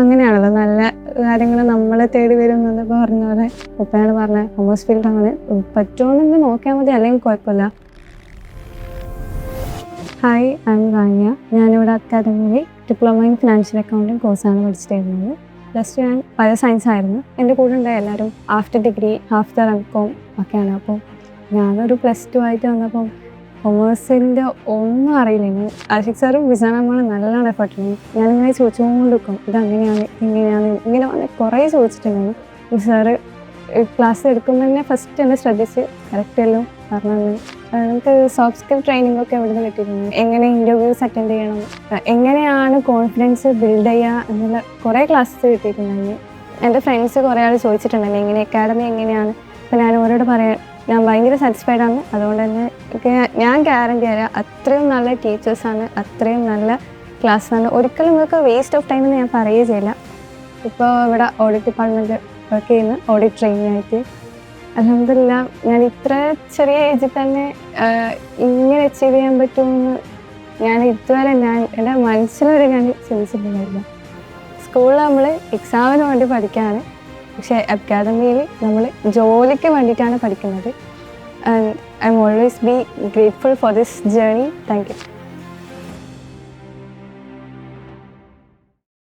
അങ്ങനെയാണല്ലോ. നല്ല കാര്യങ്ങൾ നമ്മളെ തേടി വരും എന്നൊക്കെ പറഞ്ഞ പോലെ ഉപ്പയാണ് പറഞ്ഞത് കൊമേഴ്സ് അങ്ങനെ പറ്റുമെന്ന് നോക്കിയാൽ മതി. അല്ലെങ്കിൽ കുഴപ്പമില്ല. ഹായ് ഐ എം റാനിയ ഞാനിവിടെ അക്കാദമിയിൽ ഡിപ്ലോമ ഇൻ ഫിനാൻഷ്യൽ അക്കൗണ്ടിങ് കോഴ്സാണ് പഠിച്ചിട്ടിരുന്നത്. പ്ലസ് ടു ഞാൻ ബയോ സയൻസ് ആയിരുന്നു. എന്റെ കൂടെ ഉണ്ടായ എല്ലാവരും after degree after M Com ഒക്കെയാണ്. അപ്പോൾ ഞാനൊരു പ്ലസ് ടു ആയിട്ട് വന്നപ്പം കൊമേഴ്സിന്റെ ഒന്നും അറിയില്ലെങ്കിൽ ആഷിക് സാറും വിസാന നമ്മൾ നല്ലോണം എഫർട്ട് ചെയ്യും. ഞാനിങ്ങനെ ചോദിച്ചുകൊണ്ടിരിക്കും ഇത് ഇതങ്ങനെയാണ്? ഇങ്ങനെയാണ്? ഇങ്ങനെ വന്ന് കുറേ ചോദിച്ചിട്ടുണ്ടായിരുന്നു. സാറ് ക്ലാസ് എടുക്കുമ്പോൾ തന്നെ ഫസ്റ്റ് എന്നെ ശ്രദ്ധിച്ച് കറക്റ്റ് എല്ലാം പറഞ്ഞു നമുക്ക് സോഫ്റ്റ് സ്കിൽ ട്രെയിനിങ് ഒക്കെ എവിടെ നിന്ന് കിട്ടിയിരുന്നു എങ്ങനെ ഇന്റർവ്യൂസ് അറ്റൻഡ് ചെയ്യണം? എങ്ങനെയാണ് കോൺഫിഡൻസ് ബിൽഡ് ചെയ്യുക എന്നുള്ള കുറേ ക്ലാസ്സസ് കിട്ടിയിട്ടുണ്ടായിരുന്നു. എന്റെ ഫ്രണ്ട്സ് കുറേ ആൾ ചോദിച്ചിട്ടുണ്ടായിരുന്നു എങ്ങനെ അക്കാഡമി എങ്ങനെയാണ്? അപ്പോൾ ഞാൻ അവരോട് പറയാം ഞാൻ ഭയങ്കര സാറ്റിസ്ഫൈഡ് ആണ്. അതുകൊണ്ട് തന്നെ ഞാൻ- ഗ്യാരണ്ടി തരാം അത്രയും നല്ല ടീച്ചേഴ്സാണ് അത്രയും നല്ല ക്ലാസ് ആണ്. ഒരിക്കലും നിങ്ങൾക്ക് വേസ്റ്റ് ഓഫ് ടൈം എന്ന് ഞാൻ പറയുകയേ ചെയ്യില്ല. ഇപ്പോൾ ഇവിടെ ഓഡിറ്റ് ഡിപ്പാർട്ട്മെന്റ് വർക്ക് ചെയ്യുന്ന ഓഡിറ്റ് ട്രെയിനിങ് ആയിട്ട് അലഹമില്ല ഞാൻ ഇത്ര ചെറിയ ഏജിൽ തന്നെ ഇങ്ങനെ അച്ചീവ് ചെയ്യാൻ പറ്റുമെന്ന് ഞാൻ ഇതുവരെ ഞാൻ എന്റെ മനസ്സിലൊരു ഞാൻ ചിന്തിച്ചിട്ടുണ്ടായിരുന്നു സ്കൂളിൽ നമ്മൾ എക്സാമിന് വേണ്ടി പഠിക്കുകയാണ് പക്ഷേ അക്കാദമിയിൽ നമ്മൾ ജോലിക്ക് വേണ്ടിയിട്ടാണ് പഠിക്കുന്നത്. And I am always be grateful for this journey thank you